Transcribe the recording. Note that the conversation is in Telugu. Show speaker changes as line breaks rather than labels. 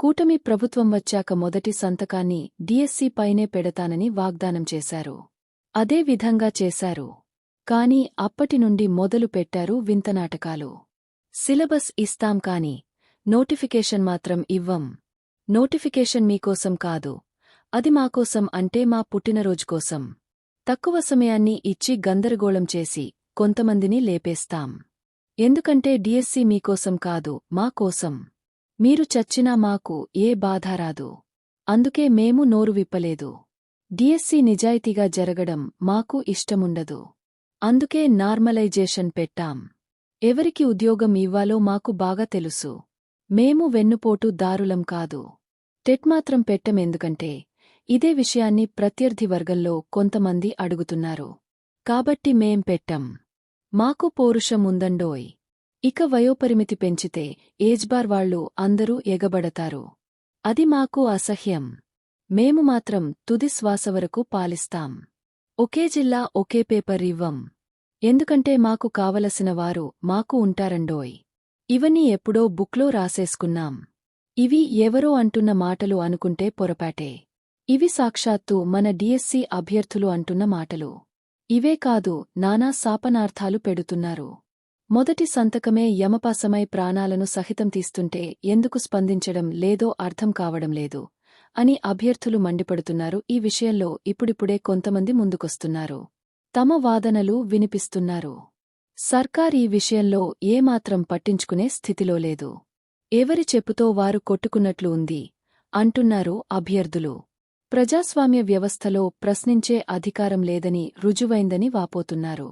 కూటమి ప్రభుత్వం వచ్చాక మొదటి సంతకాన్ని డిఎస్సి పైనే పెడతానని వాగ్దానం చేశారు. అదే విధంగా చేశారు. కాని అప్పటి నుండి మొదలు పెట్టారు వింతనాటకాలు. సిలబస్ ఇస్తాం కాని నోటిఫికేషన్ మాత్రం ఇవ్వం. నోటిఫికేషన్ మీకోసం కాదు అది మాకోసం అంటే మా పుట్టినరోజుకోసం తక్కువ సమయాన్ని ఇచ్చి గందరగోళం చేసి కొంతమందిని లేపేస్తాం. ఎందుకంటే డిఎస్సి మీకోసం కాదు మా కోసం. మీరు చచ్చినా మాకు ఏ బాధ రాదు. అందుకే మేము నోరు విప్పలేదు. డిఎస్సి నిజాయితీగా జరగడం మాకు ఇష్టముండదు. అందుకే నార్మలైజేషన్ పెట్టాం. ఎవరికి ఉద్యోగం ఇవ్వాలో మాకు బాగా తెలుసు. మేము వెన్నుపోటు దారులం కాదు. టెట్ మాత్రం పెట్టమెందుకంటే ఇదే విషయాన్ని ప్రత్యర్థి వర్గంలో కొంతమంది అడుగుతున్నారు. కాబట్టి మేం పెట్టం. మాకు పౌరుషం ఉందండోయ్. ఇక వయోపరిమితి పెంచితే ఏజ్బార్ వాళ్ళు అందరూ ఎగబడతారు. అది మాకు అసహ్యం. మేము మాత్రం తుది శ్వాస వరకు పాలిస్తాం. ఒకే జిల్లా ఒకే పేపర్ ఇవ్వం. ఎందుకంటే మాకు కావలసిన వారు మాకు ఉంటారండోయ్. ఇవన్నీ ఎప్పుడో బుక్లో రాసేసుకున్నాం. ఇవి ఎవరో అంటున్న మాటలు అనుకుంటే పొరపాటే. ఇవి సాక్షాత్తు మన డిఎస్సి అభ్యర్థులు అంటున్న మాటలు. ఇవే కాదు నానా శాపనార్థాలు పెడుతున్నారు. మొదటి సంతకమే యమపాసమై ప్రాణాలను సహితం తీస్తుంటే ఎందుకు స్పందించడం లేదో అర్థం కావడం లేదు అని అభ్యర్థులు మండిపడుతున్నారు. ఈ విషయంలో ఇప్పుడిప్పుడే కొంతమంది ముందుకొస్తున్నారు. తమ వాదనలు వినిపిస్తున్నారు. సర్కార్ ఈ విషయంలో ఏమాత్రం పట్టించుకునే స్థితిలో లేదు. ఎవరి చెప్పుతో వారు కొట్టుకున్నట్లు ఉంది అంటున్నారు అభ్యర్థులు. ప్రజాస్వామ్య వ్యవస్థలో ప్రశ్నించే అధికారం లేదని రుజువైందని వాపోతున్నారు.